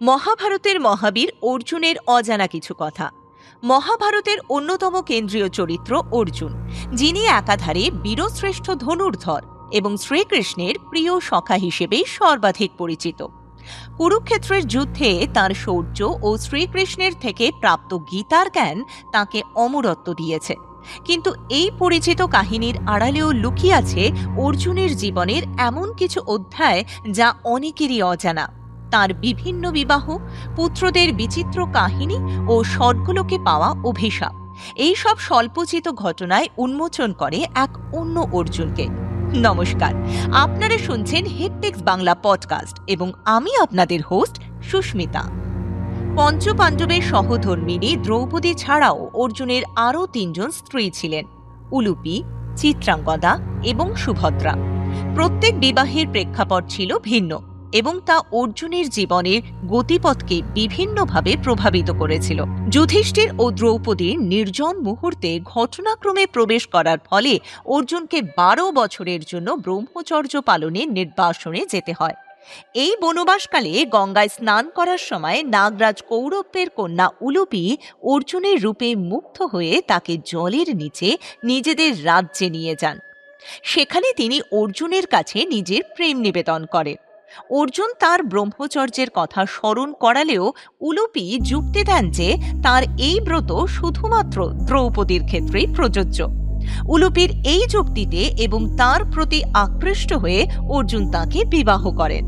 মহাভারতের মহাবীর অর্জুনের অজানা কিছু কথা। মহাভারতের অন্যতম কেন্দ্রীয় চরিত্র অর্জুন, যিনি একাধারে বীরশ্রেষ্ঠ ধনুর্ধর এবং শ্রীকৃষ্ণের প্রিয় সখা হিসেবে সর্বাধিক পরিচিত। কুরুক্ষেত্রের যুদ্ধে তার শৌর্য ও শ্রীকৃষ্ণের থেকে প্রাপ্ত গীতার জ্ঞান তাকে অমরত্ব দিয়েছে। কিন্তু এই পরিচিত কাহিনীর আড়ালেও লুকিয়ে আছে অর্জুনের জীবনের এমন কিছু অধ্যায় যা অনেকেরই অজানা। তার বিভিন্ন বিবাহ, পুত্রদের বিচিত্র কাহিনী ও স্বর্গলোকে পাওয়া অভিশাপ। এই সব স্বল্পচিত ঘটনায় উন্মোচন করে এক অন্য অর্জুনকে। নমস্কার, আপনারা শুনছেন হেপটেক্স বাংলা পডকাস্ট এবং আমি আপনাদের হোস্ট সুস্মিতা। পঞ্চপাণ্ডবের সহধর্মিনী দ্রৌপদী ছাড়াও অর্জুনের আরও তিনজন স্ত্রী ছিলেন, উলুপি, চিত্রাঙ্গদা এবং সুভদ্রা। প্রত্যেক বিবাহের প্রেক্ষাপট ছিল ভিন্ন। এবং তা অর্জুনের জীবনের গতিপথকে বিভিন্নভাবে প্রভাবিত করেছিল। যুধিষ্ঠির ও দ্রৌপদীর নির্জন মুহূর্তে ঘটনাক্রমে প্রবেশ করার ফলে অর্জুনকে বারো বছরের জন্য ব্রহ্মচর্য পালনে নির্বাসনে যেতে হয়। এই বনবাসকালে গঙ্গায় স্নান করার সময় নাগরাজ কৌরবের কন্যা উলুপি অর্জুনের রূপে মুগ্ধ হয়ে তাকে জলের নিচে নিজেদের রাজ্যে নিয়ে যান। সেখানে তিনি অর্জুনের কাছে নিজের প্রেম নিবেদন করেন। অর্জুন তার ব্রহ্মচর্যের কথা স্মরণ করালেও উলুপি যুক্তি দেন যে তার এই ব্রত শুধুমাত্র দ্রৌপদীর ক্ষেত্রেই প্রযোজ্য। উলুপির এই যুক্তিতে এবং তার প্রতি আকৃষ্ট হয়ে অর্জুন তাকে বিবাহ করেন।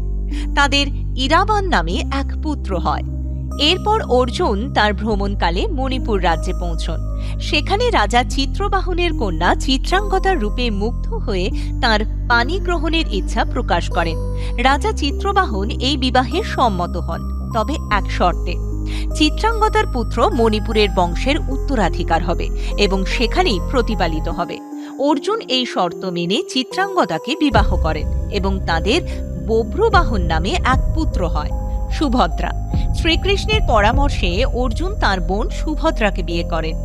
তাদের ইরাবান নামে এক পুত্র হয়। এরপর অর্জুন তার ভ্রমণকালে মণিপুর রাজ্যে পৌঁছন। সেখানে রাজা চিত্রবাহনের কন্যা চিত্রাঙ্গতার রূপে মুগ্ধ হয়ে তার পানি গ্রহণের ইচ্ছা প্রকাশ করেন। রাজা চিত্রবাহন এই বিবাহে সম্মত হন, তবে এক শর্তে। চিত্রাঙ্গতার পুত্র মণিপুরের বংশের উত্তরাধিকার হবে এবং সেখানেই প্রতিপালিত হবে। অর্জুন এই শর্ত মেনে চিত্রাঙ্গদাকে বিবাহ করেন এবং তাদের বভ্রবাহন নামে এক পুত্র হয়। সুভদ্রা। শ্রীকৃষ্ণের পরামর্শে অর্জুন তার বোন সুভদ্রাকে বিয়ে করেন।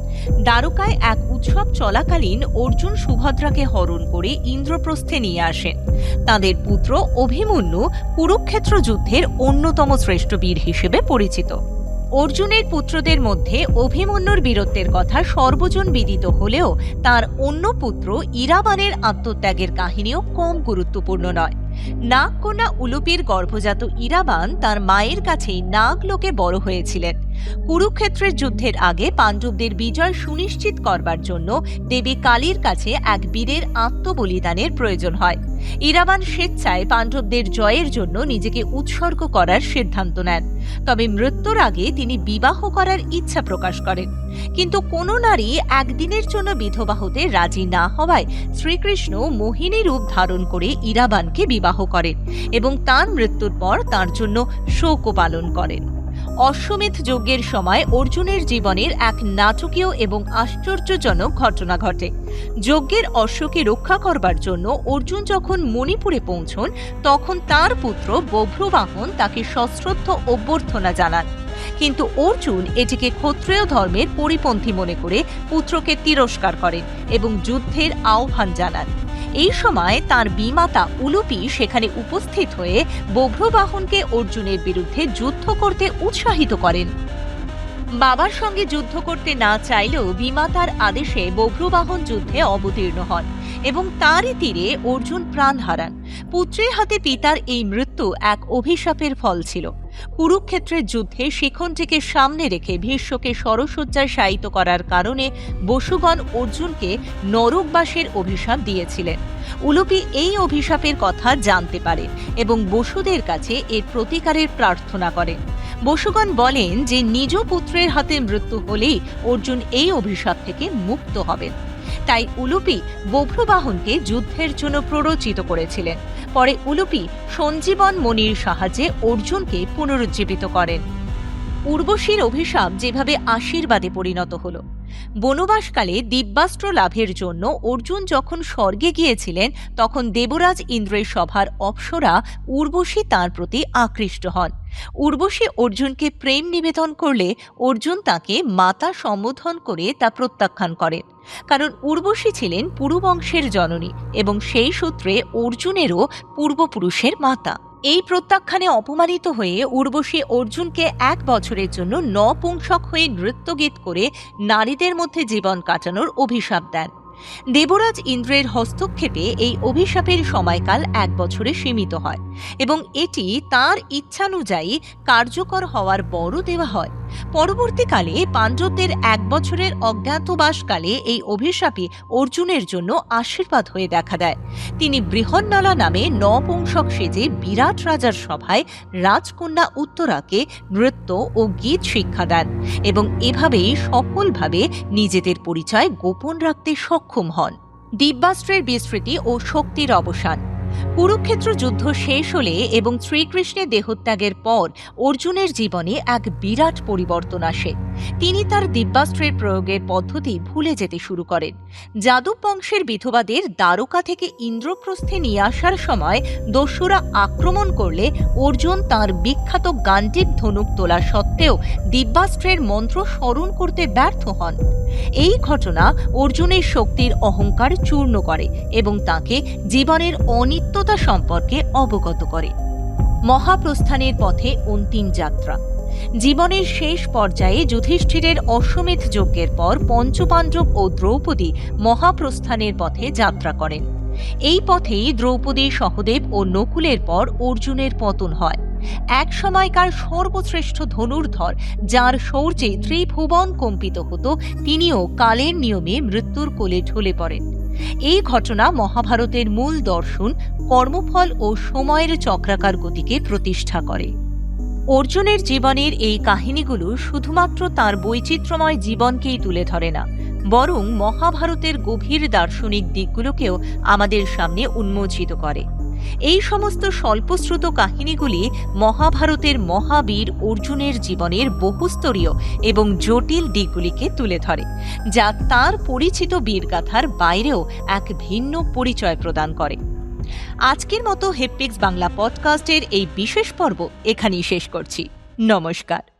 দ্বারকায় এক উৎসব চলাকালীন অর্জুন সুভদ্রাকে হরণ করে ইন্দ্রপ্রস্থে নিয়ে আসেন। তাদের পুত্র অভিমন্যু কুরুক্ষেত্র যুদ্ধের অন্যতম শ্রেষ্ঠ বীর হিসেবে পরিচিত। অর্জুনের পুত্রদের মধ্যে অভিমন্যুর বীরত্বের কথা সর্বজন বিদিত হলেও তার অন্য পুত্র ইরাবানের আত্মত্যাগের কাহিনীও কম গুরুত্বপূর্ণ নয়। নাগকন্যা উলুপির গর্ভজাত ইরাবান তার মায়ের কাছেই নাগলোকে বড় হয়েছিলেন। কুরুক্ষেত্রের যুদ্ধের আগে পাণ্ডবদের বিজয় সুনিশ্চিত করবার জন্য দেবী কালীর কাছে এক বীরের আত্মবলিদানের প্রয়োজন হয়। ইরাবান স্বেচ্ছায় পাণ্ডবদের জয়ের জন্য নিজেকে উৎসর্গ করার সিদ্ধান্ত নেন। তবে মৃত্যুর আগে তিনি বিবাহ করার ইচ্ছা প্রকাশ করেন। কিন্তু কোনো নারী একদিনের জন্য বিধবা হতে রাজি না হওয়ায় শ্রীকৃষ্ণ মোহিনী রূপ ধারণ করে ইরাবানকে বিবাহ করেন এবং তার মৃত্যুর পর তার জন্য শোকও পালন করেন। অশ্বমেধ যজ্ঞের সময় অর্জুনের জীবনের এক নাটকীয় এবং আশ্চর্যজনক ঘটনা ঘটে। যজ্ঞের অশ্বকে রক্ষা করবার জন্য অর্জুন যখন মণিপুরে পৌঁছন, তখন তার পুত্র বভ্রবাহন তাকে সশ্রদ্ধ অভ্যর্থনা জানান। কিন্তু অর্জুন এটিকে ক্ষত্রিয় ধর্মের পরিপন্থী মনে করে পুত্রকে তিরস্কার করেন এবং যুদ্ধের আহ্বান জানান। এই সময় তার বিমাতা উলুপি সেখানে উপস্থিত হয়ে বভ্রবাহনকে অর্জুনের বিরুদ্ধে যুদ্ধ করতে উৎসাহিত করেন। বাবার সঙ্গে যুদ্ধ করতে না চাইলেও বিমাতার আদেশে বভ্রবাহন যুদ্ধে অবতীর্ণ হন এবং তারই তীরে অর্জুন প্রাণ হারান। পুত্রের হাতে পিতার এই মৃত্যু এক অভিশাপের ফল ছিল। কুরুক্ষেত্রের যুদ্ধে শিখনটিকে সামনে রেখে ভীষ্মকে সরসজ্জায় শায়িত করার কারণে বসুগণ অর্জুনকে নরকবাসের অভিশাপ দিয়েছিলেন। উলুপি এই অভিশাপের কথা জানতে পারে এবং বসুদের কাছে এর প্রতিকারের প্রার্থনা করেন। বসুগণ বলেন যে নিজ পুত্রের হাতে মৃত্যু হলেই অর্জুন এই অভিশাপ থেকে মুক্ত হবেন। তাই উলুপি বভ্রবাহনকে যুদ্ধের জন্য প্ররোচিত করেছিলেন। পরে উলুপি সঞ্জীবন মনির সাহায্যে অর্জুনকে পুনরুজ্জীবিত করেন। উর্বশীর অভিশাপ যেভাবে আশীর্বাদে পরিণত হলো। বনবাসকালে দিব্যাস্ত্র লাভের জন্য অর্জুন যখন স্বর্গে গিয়েছিলেন, তখন দেবরাজ ইন্দ্রের সভার অপ্সরা উর্বশী তার প্রতি আকৃষ্ট হন। উর্বশী অর্জুনকে প্রেম নিবেদন করলে অর্জুন তাকে মাতা সম্বোধন করে তা প্রত্যাখ্যান করেন। কারণ উর্বশী ছিলেন পুরুবংশের জননী এবং সেই সূত্রে অর্জুনেরও পূর্বপুরুষের মাতা। এই প্রত্যাখ্যানে অপমানিত হয়ে উর্বশী অর্জুনকে এক বছরের জন্য নপুংসক হয়ে নৃত্য গীত করে নারীদের মধ্যে জীবন কাটানোর অভিশাপ দেন। দেবরাজ ইন্দ্রের হস্তক্ষেপে এই অভিশাপের সময়কাল এক বছরে সীমিত হয় এবং এটি তার ইচ্ছানুযায়ী কার্যকর হওয়ার বড় দেওয়া হয়। পরবর্তীকালে পাণ্ডবদের এক বছরের অজ্ঞাতবাসকালে এই অভিশাপই অর্জুনের জন্য আশীর্বাদ হয়ে দেখা দেয়। তিনি বৃহন্নলা নামে নপুংসক সেজে বিরাট রাজার সভায় রাজকন্যা উত্তরাকে নৃত্য ও গীত শিক্ষা দেন এবং এভাবেই সফলভাবে নিজেদের পরিচয় গোপন রাখতে সক্ষম হন। দিব্যাস্ত্রের বিস্তৃতি ও শক্তির অবসান। কুরুক্ষেত্র যুদ্ধ শেষ হলে এবং শ্রীকৃষ্ণের দেহত্যাগের পর অর্জুনের জীবনে এক বিরাট পরিবর্তন আসে। তিনি তার দিব্যাস্ত্রের প্রয়োগের পদ্ধতি ভুলে যেতে শুরু করেন। যাদব বংশের বিধবাদের দ্বারকা থেকে ইন্দ্রপ্রস্থে নিয়ে আসার সময় দস্যুরা আক্রমণ করলে অর্জুন তার বিখ্যাত গান্ডিব ধনুক তোলা সত্ত্বেও দিব্যাস্ত্রের মন্ত্র স্মরণ করতে ব্যর্থ হন। এই ঘটনা অর্জুনের শক্তির অহংকার চূর্ণ করে এবং তাকে জীবনের অনিত্যতা সম্পর্কে অবগত করে। মহাপ্রস্থানের পথে অন্তিম যাত্রা। জীবনের শেষ পর্যায়ে যুধিষ্ঠিরের অশ্বমেধ যজ্ঞের পর পঞ্চপাণ্ডব ও দ্রৌপদী মহাপ্রস্থানের পথে যাত্রা করেন। এই পথেই দ্রৌপদী সহদেব ও নকুলের পর অর্জুনের পতন হয়। এক সময়কার সর্বশ্রেষ্ঠ ধনুর্ধর, যার শৌর্যে ত্রিভুবন কম্পিত হতো, তিনিও কালের নিয়মে মৃত্যুর কোলে ঢলে পড়েন। এই ঘটনা মহাভারতের মূল দর্শন, কর্মফল ও সময়ের চক্রাকার গতিকে প্রতিষ্ঠা করে। অর্জুনের জীবনের এই কাহিনীগুলো শুধুমাত্র তার বৈচিত্র্যময় জীবনকেই তুলে ধরে না, বরং মহাভারতের গভীর দার্শনিক দিকগুলোকেও আমাদের সামনে উন্মোচিত করে। এই সমস্ত স্বল্পশ্রুত কাহিনীগুলি মহাভারতের মহাবীর অর্জুনের জীবনের বহুস্তরীয় এবং জটিল দিকগুলিকে তুলে ধরে, যা তার পরিচিত বীরগাথার বাইরেও এক ভিন্ন পরিচয় প্রদান করে। আজকের মতো হেপটিক্স বাংলা পডকাস্টের এই বিশেষ পর্ব এখানেই শেষ করছি। নমস্কার।